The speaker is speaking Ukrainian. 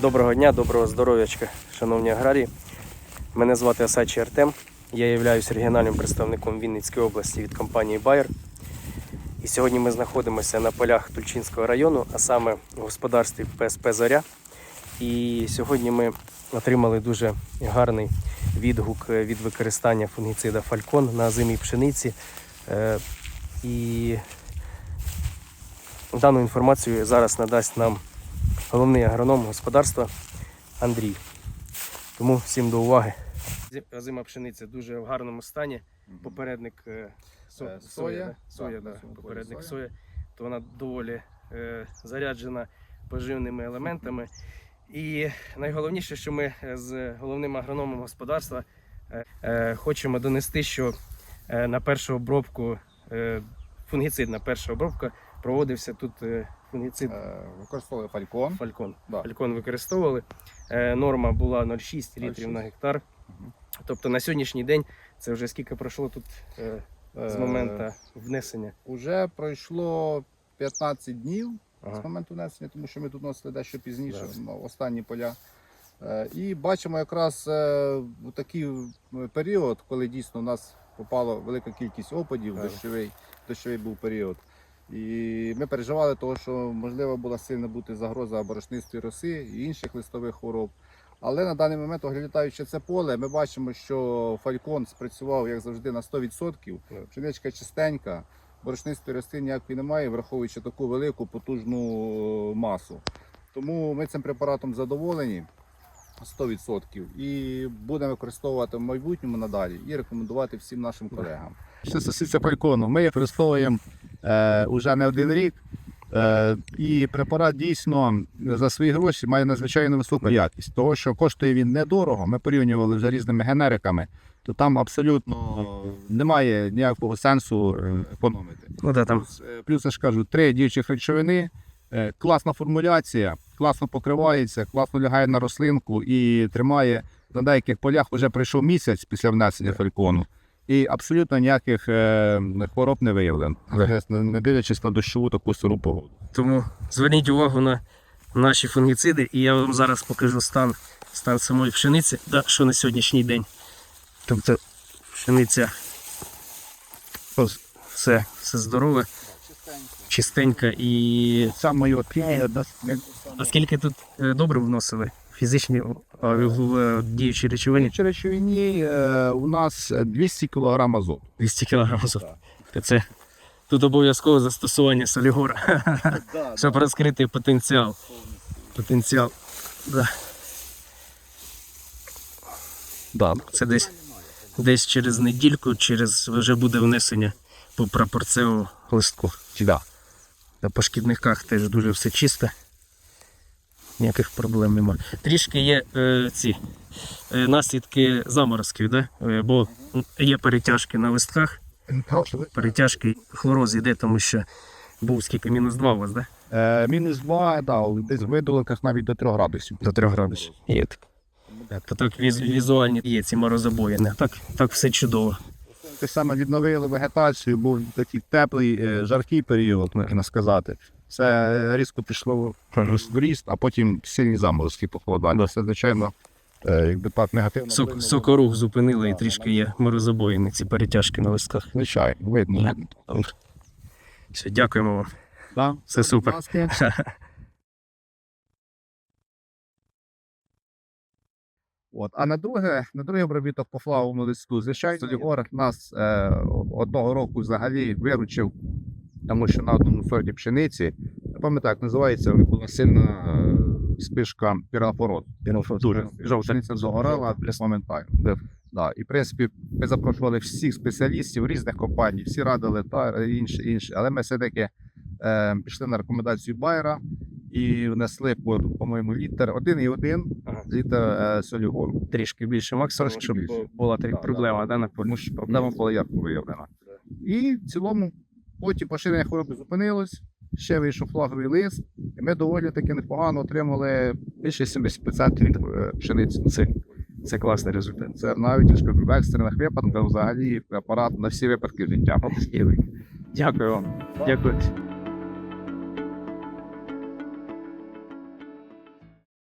Доброго дня, доброго здоров'ячка, шановні аграрії. Мене звати Осадчий Артем. Я являюсь регіональним представником Вінницької області від компанії Bayer. І сьогодні ми знаходимося на полях Тульчинського району, а саме в господарстві ПСП Зоря. І сьогодні ми отримали дуже гарний відгук від використання фунгіцида Фалькон на озимій пшениці. Е, І дану інформацію зараз надасть нам головний агроном господарства Андрій. Тому всім до уваги. Озима пшениця дуже в гарному стані. Попередник е, со- Е, соя, соя, да, соя, попередник соя. соя, то вона доволі е, заряджена поживними елементами. І найголовніше, що ми е, з головним агрономом господарства е, е, хочемо донести, що е, на першу обробку, е, фунгіцидна перша обробка проводився тут е, фунгіцид Е, Використовую фалькон. Фалькон. Да. Фалькон використовували. Е, Норма була 0,6 літрів 0,6. на гектар. Мгм. Тобто на сьогоднішній день це вже скільки пройшло тут з моменту внесення. Уже пройшло 15 днів Ага. з моменту внесення, тому що ми тут носили дещо пізніше, Да. ну, останні поля. І бачимо якраз у такий період, коли дійсно у нас попала велика кількість опадів, дощовий, дощовий був період. І ми переживали того, що можливо була сильна бути загроза борошнистої роси і інших листових хвороб. Але на даний момент, оглядаючи це поле, ми бачимо, що фалькон спрацював як завжди на 100%. Так. Пшеничка чистенька, борошнистої роси ніякої немає, враховуючи таку велику потужну е, масу. Тому ми цим препаратом задоволені 100% і будемо використовувати в майбутньому надалі і рекомендувати всім нашим колегам. Що стосується фалькону, ми використовуємо е, уже не один рік. Е, і препарат дійсно за свої гроші має надзвичайно високу якість. Того, що коштує він недорого, ми порівнювали вже різними генериками, то там абсолютно немає ніякого сенсу е, економити. Ну да, там Плюс, е, плюс я ж кажу, три діючих речовини, е, класна формуляція, класно покривається, класно лягає на рослинку і тримає на деяких полях вже пройшов місяць після внесення фалькону. І абсолютно ніяких е, хвороб не виявлено, не- дивлячись на дощову таку сиру погоду. тому зверніть увагу на наші фунгіциди, і я вам зараз покажу стан, стан самої пшениці, да, що на сьогоднішній день. Тобто пшениця ось, все, все здорове, чистенька і Саме А скільки тут е, добре вносили? Фізичні в, в діючі речовині? в речовині е, у нас 200 кг азоту. 200 кг азоту. Це тут обов'язково застосування солігора, щоб розкрити потенціал. Потенціал. Да. Да. Це десь, десь через недільку, через вже буде внесення по прапорцевому листку. Да. По шкідниках теж дуже все чисто. Ніяких проблем немає. Трішки є е, ці е, наслідки заморозків, да? е, бо є перетяжки на листках, перетяжки хлороз йде, тому що був скільки, мінус 2 у вас, да? Е, мінус 2, да, десь в видоликах навіть до 3 градусів. До 3 градусів. Є так. Так, то так віз, візуальні є ці морозобої. Так, так все чудово. Те саме відновили вегетацію, був такий теплий, е, жаркий період, можна сказати. Це різко пішло в ріст, а потім сильні заморозки похолодання. Це, звичайно, е, якби так негативно. Сок, сокорух зупинили і трішки є морозобоїни, ці перетяжки на листках. Звичайно, видно. Добре. Все, дякуємо вам. Да. Все супер. От. А на друге, на другий обробіток по флавому листу, звичайно, Солігор нас е, одного року взагалі виручив, тому що на одному сорті пшениці, я пам'ятаю, як називається, була сильна е, спишка пірафород. Дуже пшениця загорала моментально. Да. І в принципі ми запрошували всіх спеціалістів різних компаній, всі радили та інше, інше. Але ми все-таки е, пішли на рекомендацію Байера і внесли, по- по-моєму, один і один Ага. літр е, солігору. Трішки більше максимум, щоб більше. була така Да, проблема, да, на полі. Тому що проблема була ярко виявлена. І в цілому потім поширення хвороби зупинилось, ще вийшов флаговий лист, і ми доволі таки непогано отримали більше 70% е, пшениці. Це, це класний результат. Це навіть в екстрених випадках взагалі препарат на всі випадки життя. Дякую вам. Дякую.